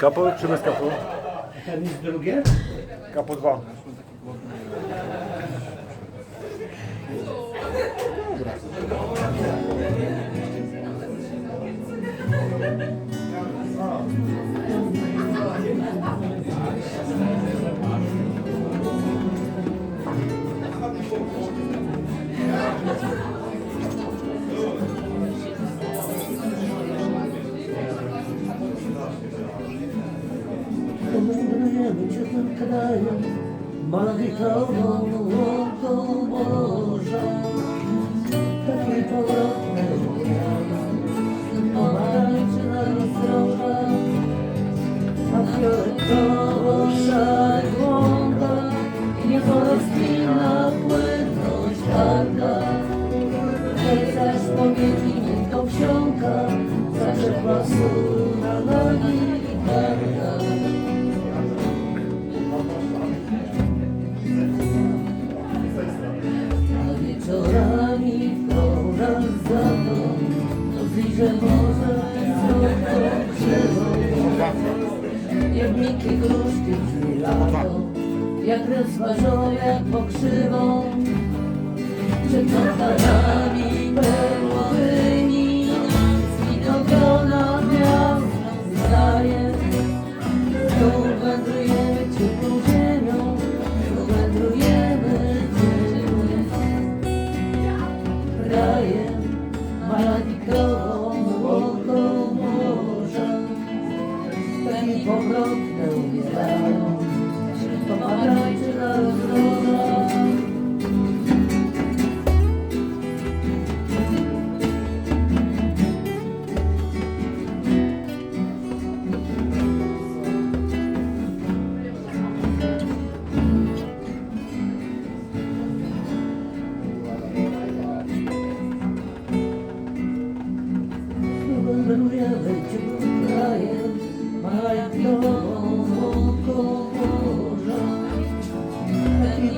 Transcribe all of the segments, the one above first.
Kapo czy bez kapu? Ten jest drugie? Kapo 2. Wędrujemy ciepłym krajem, magikową łąką morza. Taki powrotny pomarańczy na rozroża, a fioletowo szaj głąba, niebo rozpina płynność targa. Rycerz spowiedzi nietką wsiąka, zaczepła sól na Wzrokiem krzywą Jak miękkie gruszki brzmi lato Jak rozważone pokrzywą. Przed fontanami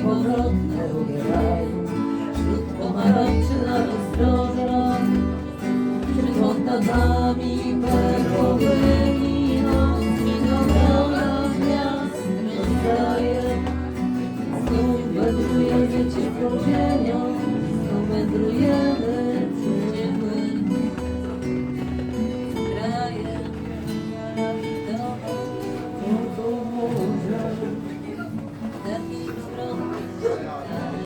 powrotne umierają, wśród pomarańczy na rozdroża. Przed fontanami perłowymi, noc miniona miast rozdaje. Znów wędrujemy ciepłą ziemią, znów wędrujemy